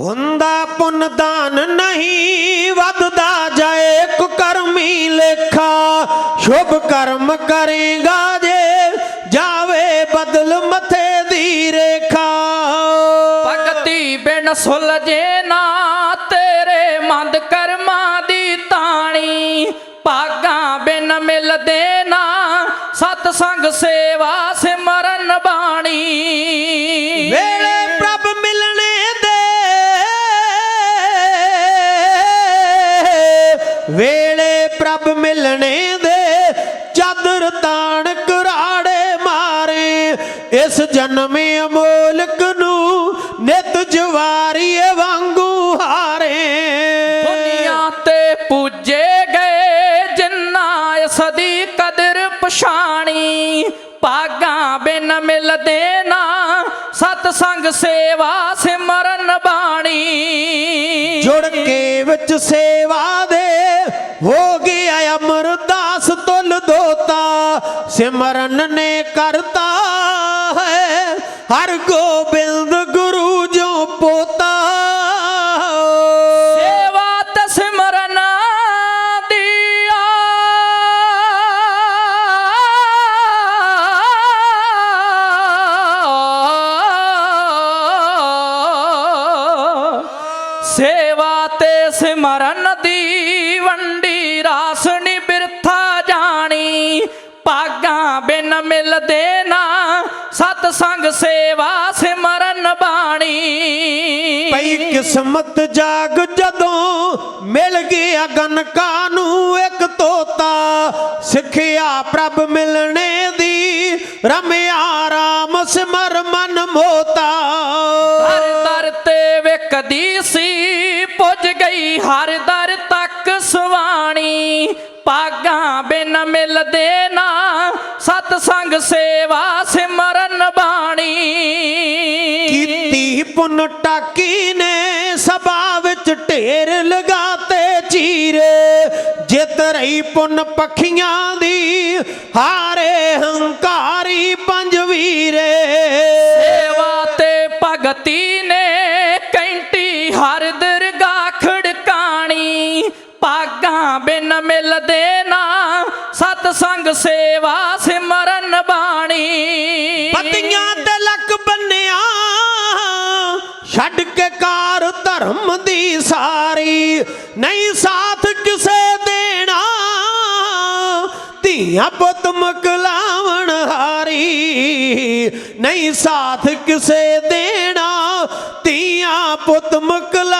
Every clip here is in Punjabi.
ਹੁੰਦਾ ਪੁੰਨ ਦਾਨ ਨਹੀਂ, ਵੱਧਦਾ ਜਾਏ ਕੁਕਰਮੀ ਲੇਖਾ। ਸ਼ੁਭ ਕਰਮ ਕਰੇਗਾ ਜੇ ਜਾਵੇ ਬਦਲ ਮਥੇ ਦੀ ਰੇਖਾ। ਭਗਤੀ ਬਿਨ ਸੁਲਝੇ ਨਾ, ਤੇਰੇ ਮੰਦ ਕਰਮਾਂ ਦੀ ਤਾਣੀ। ਭਾਗਾਂ ਬਿਨ ਮਿਲਦੇ ਨਾ ਸਤ ਸੰਗ ਸੇਵਾ ਸਿਮਰਨ ਬਾਣੀ। ਮਿਲਣੇ ਦੇ ਚਾਦਰ ਤਾਣ ਕੁਰਾੜੇ ਮਾਰੇ। ਇਸ ਜਨਮ ਅਮੋਲਕ ਨੂੰ ਨਿਤ ਜਵਾਰੀਏ ਵਾਂਗੂ ਹਾਰੇ। ਦੁਨੀਆ ਤੇ ਪੂਜੇ ਗਏ ਜਿਨ੍ਹਾਂ ਇਸ ਦੀ ਕਦਰ ਪਛਾਣੀ। ਭਾਗਾਂ ਬਿਨ ਮਿਲਦੇ ਨਾ ਸਤ ਸੰਗ ਸੇਵਾ ਸਿਮਰਨ ਬਾਣੀ। ਜੁੜ ਕੇ ਵਿੱਚ ਸੇਵਾ ਦੇ ਹੋ ਗਿਆ ਸਿਮਰਨ ਨੇ ਕਰਤਾ ਹੈ, ਹਰ ਗੋਬਿੰਦ ਗੁਰੂ ਜੋ ਪੋਤਾ ਸੇਵਾ ਤੇ ਸਿਮਰਨ ਦੀਆ। ਸੇਵਾ ਤੇ ਸਿਮਰਨ ਦੀ ਵੰਡੀ ਰਾਸ ਬਿਨ ਮਿਲਦੇ ਸਤ ਸੰਗ ਸੇਵਾ ਸਿਮਰਨ ਬਾਣੀ। ਪਈ ਕਿਸਮਤ ਜਾਗ ਜਦੋਂ ਮਿਲ ਗਿਆ ਗਨਕਾ ਨੂੰ ਇੱਕ ਤੋਤਾ। ਸਿੱਖਿਆ ਪ੍ਰਭ ਮਿਲਣੇ ਦੀ, ਰਮਿਆ ਰਾਮ ਸਿਮਰ ਮਨ ਮੋਤਾ। ਪਾਗਾਂ ਬਿਨ ਮਿਲਦੇ ਨਾ। ਸਤ ਸੰਗ ਸੇਵਾ ਸਿਮਰਨ ਬਾਣੀ। ਕੀਤੀ ਪੁੰਨ ਟਾਕੀ ਨੇ ਸਭਾ ਵਿੱਚ ਢੇਰ ਲਗਾਤੇ ਚੀਰੇ। ਜਿਤ ਰਹੀ ਪੁੰਨ ਪਖੀਆਂ ਦੀ ਹਾਰੇ ਹੰਕਾਰੀ ਪੰਜ ਵੀਰੇ। ਸੇਵਾ ਤੇ ਭਗਤੀ ਨੇ ਕੈਂਟੀ ਹਰ ਦਰਗਾਹ ਖੜਕਾਣੀ। ਪਾਗਾਂ ਬਿਨ ਮਿਲਦੇ ਨਾ ਸਤ ਸੰਗ ਸੇਵਾ ਸਿਮਰਨ ਬਾਣੀ। ਪਤੀਆਂ ਤੇ ਲੱਕ ਬੰਨਿਆ, ਛੱਡ ਕੇ ਕਾਰ ਧਰਮ ਦੀ ਸਾਰੀ। ਨਹੀਂ ਸਾਥ ਕਿਸੇ ਦੇਣਾ, ਧੀਆਂ ਪੁੱਤ ਮਕਲਾਵਣ ਹਾਰੀ। ਨਹੀਂ ਸਾਥ ਕਿਸੇ ਦੇਣਾ, ਧੀਆਂ ਪੁੱਤ ਮਕਲਾਵਣ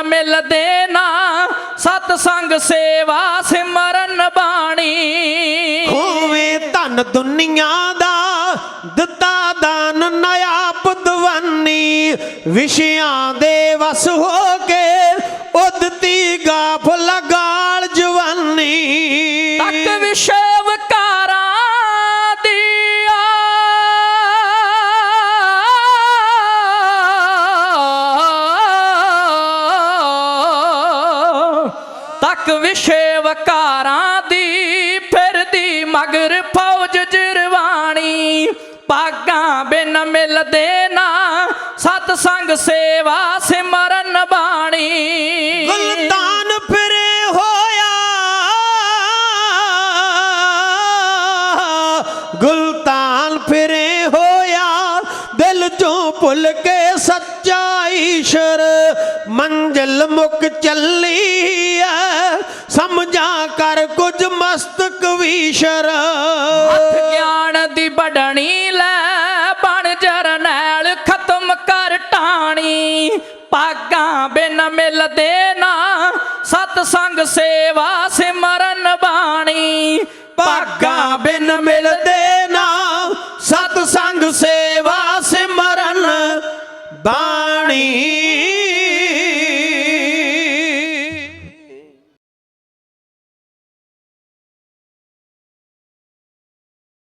ਪਾਗਾਂ ਬਿਨ ਮਿਲਦੇ ਨਾ ਸਤ ਸੰਗ ਸੇਵਾ ਸਿਮਰਨ ਬਾਣੀ। ਖੋਵੇਂ ਧਨ ਦੁਨੀਆ ਦਾ, ਦਿੱਤਾ ਦਾਨ ਨਿਆ ਪੁੱਤਵੰਨੀ ਵਿਸ਼ਿਆਂ ਦੇ ਵਸ ਹੋ ਕੇ ਉਦਤੀ ਗਾਫਲ ਤੱਕ ਵਿਸ਼ੇ ਵਿਕਾਰਾਂ ਦੀ ਫਿਰਦੀ ਮਗਰ ਫੌਜ ਜਰਵਾਣੀ ਪਾਗਾਂ ਬਿਨ ਮਿਲਦੇ ਨਾ ਸਤ ਸੰਗ ਸੇਵਾ ਸਿਮਰਨ ਬਾਣੀ। ਗੁਲਤਾਨ ਫਿਰੇ ਹੋਇਆ, ਗੁਲਤਾਨ ਫਿਰੇ ਹੋਇਆ, ਦਿਲ ਚੋਂ ਭੁੱਲ ਕੇ ਸੱਚਾ ਈਸ਼ਰ ਮੰਜ਼ਿਲ ਮੁੱਕ ਚੱਲੀ। ਕੁਝ ਮਸਤਕ ਵੀਸ਼ਰ ਹੱਥ ਗਿਆਨ ਦੀ ਬੜਣੀ ਲੈ, ਬਣ ਜਰਨੈਲ ਖਤਮ ਕਰ ਟਾਣੀ। ਪਾਗਾਂ ਬਿਨ ਮਿਲਦੇ ਨਾ ਸਤ ਸੰਗ ਸੇਵਾ ਸਿਮਰਨ ਬਾਣੀ। ਭਾਗਾਂ ਬਿਨ ਮਿਲਦੇ ਨਾ ਸਤ ਸੰਗ ਸੇਵਾ ਸਿਮਰਨ ਬਾਣੀ।